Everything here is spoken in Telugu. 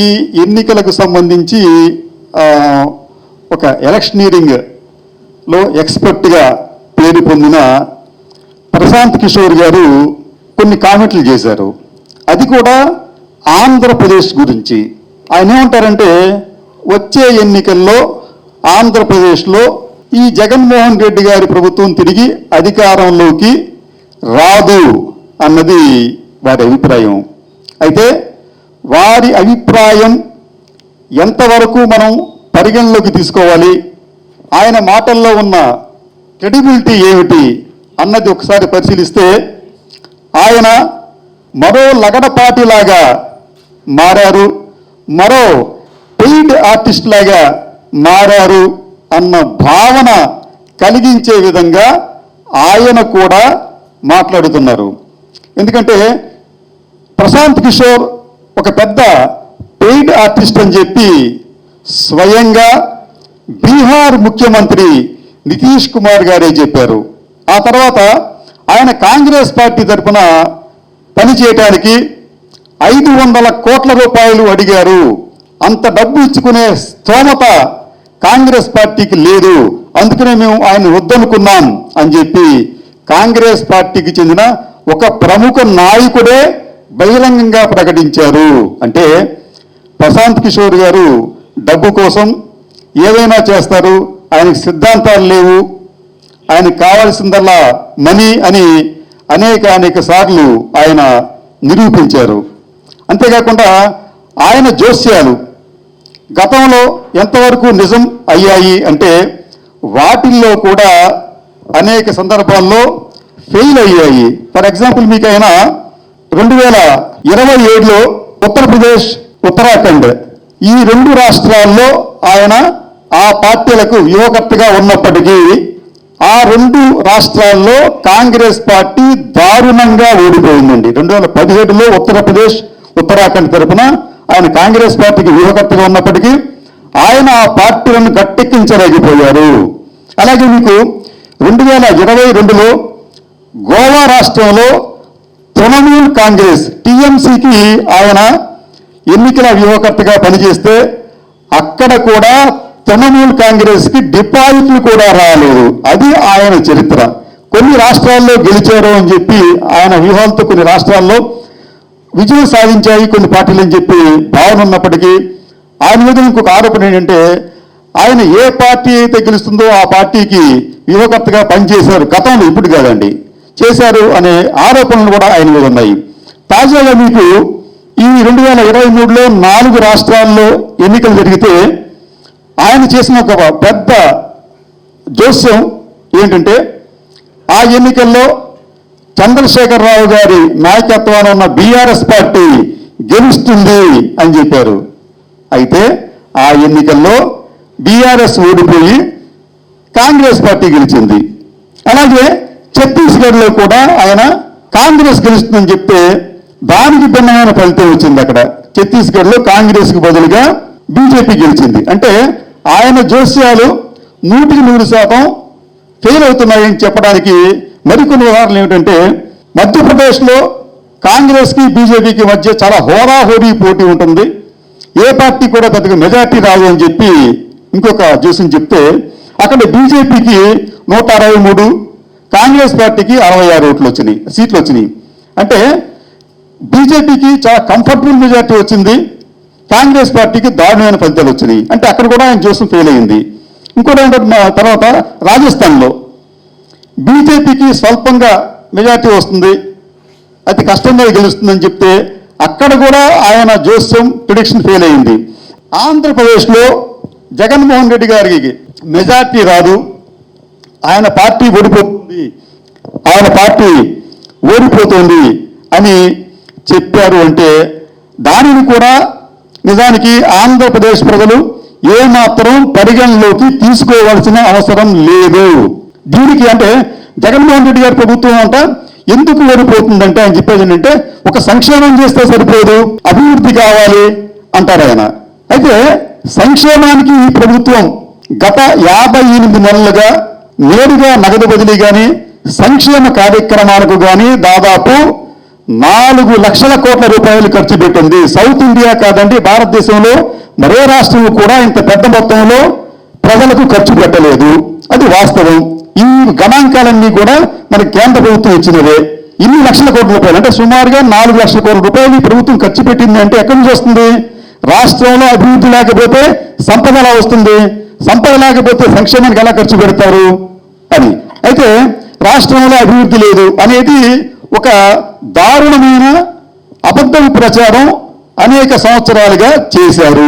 ఈ ఎన్నికలకు సంబంధించి ఒక ఎలక్షనీరింగ్లో ఎక్స్పర్ట్గా పేరు పొందిన ప్రశాంత్ కిషోర్ గారు కొన్ని కామెంట్లు చేశారు. అది కూడా ఆంధ్రప్రదేశ్ గురించి. ఆయన ఏమంటారంటే వచ్చే ఎన్నికల్లో ఆంధ్రప్రదేశ్లో ఈ జగన్మోహన్ రెడ్డి గారి ప్రభుత్వం తిరిగి అధికారంలోకి రాదు అన్నది వారి అభిప్రాయం. అయితే వారి అభిప్రాయం ఎంతవరకు మనం పరిగణలోకి తీసుకోవాలి? ఆయన మాటల్లో ఉన్న క్రెడిబిలిటీ ఏమిటి అన్నది ఒకసారి పరిశీలిస్తే ఆయన మరో లగడపాటిలాగా మారారు మరో పెయిడ్ ఆర్టిస్ట్ లాగా మారారు అన్న భావన కలిగించే విధంగా ఆయన కూడా మాట్లాడుతున్నారు. ఎందుకంటే ప్రశాంత్ కిషోర్ ఒక పెద్ద పెయిడ్ ఆర్టిస్ట్ అని చెప్పి స్వయంగా బీహార్ ముఖ్యమంత్రి నితీష్ కుమార్ గారే చెప్పారు. ఆ తర్వాత ఆయన కాంగ్రెస్ పార్టీ తరఫున పనిచేయటానికి ఐదు వందల కోట్ల రూపాయలు అడిగారు. అంత డబ్బు ఇచ్చుకునే స్తోమత కాంగ్రెస్ పార్టీకి లేదు. అందుకనే మేము ఆయన వద్దనుకున్నాం అని చెప్పి కాంగ్రెస్ పార్టీకి చెందిన ఒక ప్రముఖ నాయకుడే బహిరంగ బహిరంగంగా ప్రకటించారు. అంటే ప్రశాంత్ కిషోర్ గారు డబ్బు కోసం ఏదైనా చేస్తారు ఆయనకు సిద్ధాంతాలు లేవు ఆయనకు కావాల్సిందల్లా మనీ అని అనేక అనేక సార్లు ఆయన నిరూపించారు. అంతేకాకుండా ఆయన జోస్యాలు గతంలో ఎంతవరకు నిజం అయ్యాయి అంటే వాటిల్లో కూడా అనేక సందర్భాల్లో ఫెయిల్ అయ్యాయి. ఫర్ ఎగ్జాంపుల్ మీకు రెండు వేల ఇరవై ఏడులో ఉత్తరప్రదేశ్ ఉత్తరాఖండ్ ఈ రెండు రాష్ట్రాల్లో ఆయన ఆ పార్టీలకు వ్యూహకర్తగా ఉన్నప్పటికీ ఆ రెండు రాష్ట్రాల్లో కాంగ్రెస్ పార్టీ దారుణంగా ఓడిపోయిందండి. రెండు వేల పదిహేడులో ఉత్తరప్రదేశ్ ఉత్తరాఖండ్ తరపున ఆయన కాంగ్రెస్ పార్టీకి వ్యూహకర్తగా ఉన్నప్పటికీ ఆయన ఆ పార్టీలను గట్టెక్కించలేకపోయారు. అలాగే మీకు రెండు వేల ఇరవై రెండులో గోవా రాష్ట్రంలో తృణమూల్ కాంగ్రెస్ టీఎంసీకి ఆయన ఎన్నికల వ్యూహకర్తగా పనిచేస్తే అక్కడ కూడా తృణమూల్ కాంగ్రెస్కి డిపాజిట్లు కూడా రాలేదు. అది ఆయన చరిత్ర. కొన్ని రాష్ట్రాల్లో గెలిచారు అని చెప్పి ఆయన వ్యూహాలతో కొన్ని రాష్ట్రాల్లో విజయం సాధించాయి కొన్ని పార్టీలు అని చెప్పి భావన ఉన్నప్పటికీ ఆయన మీద ఇంకొక ఆరోపణ ఏంటంటే ఆయన ఏ పార్టీ అయితే గెలుస్తుందో ఆ పార్టీకి వ్యూహకర్తగా పనిచేశారు. గతంలో ఇప్పుడు కాదండి. చేశారు అనే ఆరోపణలు కూడా ఆయన మీద ఉన్నాయి. తాజాగా మీకు ఈ రెండు వేల ఇరవై మూడులో నాలుగు రాష్ట్రాల్లో ఎన్నికలు జరిగితే ఆయన చేసిన ఒక పెద్ద జోస్యం ఏంటంటే ఆ ఎన్నికల్లో చంద్రశేఖరరావు గారి నాయకత్వాన ఉన్న బీఆర్ఎస్ పార్టీ గెలుస్తుంది అని చెప్పారు. అయితే ఆ ఎన్నికల్లో బీఆర్ఎస్ ఓడిపోయి కాంగ్రెస్ పార్టీ గెలిచింది. అలాగే ఛత్తీస్గఢ్లో కూడా ఆయన కాంగ్రెస్ గెలుస్తుందని చెప్తే దానికి భిన్నమైన ఫలితం వచ్చింది అక్కడ. ఛత్తీస్గఢ్లో కాంగ్రెస్కి బదులుగా బీజేపీ గెలిచింది. అంటే ఆయన జోస్యాలు నూటికి నూరు శాతం ఫెయిల్ అవుతున్నాయని చెప్పడానికి మరికొన్ని ఉదాహరణలు ఏమిటంటే మధ్యప్రదేశ్లో కాంగ్రెస్కి బీజేపీకి మధ్య చాలా హోరాహోరీ పోటీ ఉంటుంది. ఏ పార్టీ కూడా పెద్దగా మెజార్టీ రాదు అని చెప్పి ఇంకొక జోస్యం చెప్తే అక్కడ బీజేపీకి నూట అరవై మూడు కాంగ్రెస్ పార్టీకి అరవై ఆరు ఓట్లు వచ్చినాయి సీట్లు వచ్చినాయి. అంటే బీజేపీకి చాలా కంఫర్టబుల్ మెజార్టీ వచ్చింది కాంగ్రెస్ పార్టీకి దారుణమైన ఫలితాలు వచ్చినాయి. అంటే అక్కడ కూడా ఆయన జోస్యం ఫెయిల్ అయింది. ఇంకోటి ఏంటంటే మా తర్వాత రాజస్థాన్లో బీజేపీకి స్వల్పంగా మెజార్టీ వస్తుంది అతి కష్టంగా గెలుస్తుందని చెప్తే అక్కడ కూడా ఆయన జోస్యం ప్రిడిక్షన్ ఫెయిల్ అయింది. ఆంధ్రప్రదేశ్లో జగన్మోహన్ రెడ్డి గారికి మెజార్టీ రాదు ఆయన పార్టీ ఓడిపోతుంది. ఆయన పార్టీ ఓడిపోతుంది అని చెప్పారు అంటే దానిని కూడా నిజానికి ఆంధ్రప్రదేశ్ ప్రజలు ఏమాత్రం పరిగణలోకి తీసుకోవాల్సిన అవసరం లేదు. దీనికి అంటే జగన్మోహన్ రెడ్డి గారి ప్రభుత్వం అంట ఎందుకు ఓడిపోతుందంటే ఆయన చెప్పేది ఏంటంటే ఒక సంక్షేమం చేస్తే సరిపోదు అభివృద్ధి కావాలి అంటారు ఆయన. అయితే సంక్షేమానికి ఈ ప్రభుత్వం గత యాభై ఎనిమిది నెలలుగా నేరుగా నగదు బదిలీ కానీ సంక్షేమ కార్యక్రమాలకు కానీ దాదాపు నాలుగు లక్షల కోట్ల రూపాయలు ఖర్చు పెట్టింది. సౌత్ ఇండియా కాదండి భారతదేశంలో మరే రాష్ట్రం కూడా ఇంత పెద్ద మొత్తంలో ప్రజలకు ఖర్చు పెట్టలేదు. అది వాస్తవం. ఈ గణాంకాలన్నీ కూడా మన కేంద్ర ప్రభుత్వం ఇచ్చినవే. ఇన్ని లక్షల కోట్ల రూపాయలు అంటే సుమారుగా నాలుగు లక్షల కోట్ల రూపాయలు ఈ ప్రభుత్వం ఖర్చు పెట్టింది అంటే ఎక్కడి నుంచి వస్తుంది? రాష్ట్రంలో అభివృద్ధి లేకపోతే సంపద ఎలా వస్తుంది? సంపద లేకపోతే సంక్షేమానికి ఎలా ఖర్చు పెడతారు? అని అయితే రాష్ట్రంలో అభివృద్ధి లేదు అనేది ఒక దారుణమైన అబద్ధం ప్రచారం అనేక సంవత్సరాలుగా చేశారు.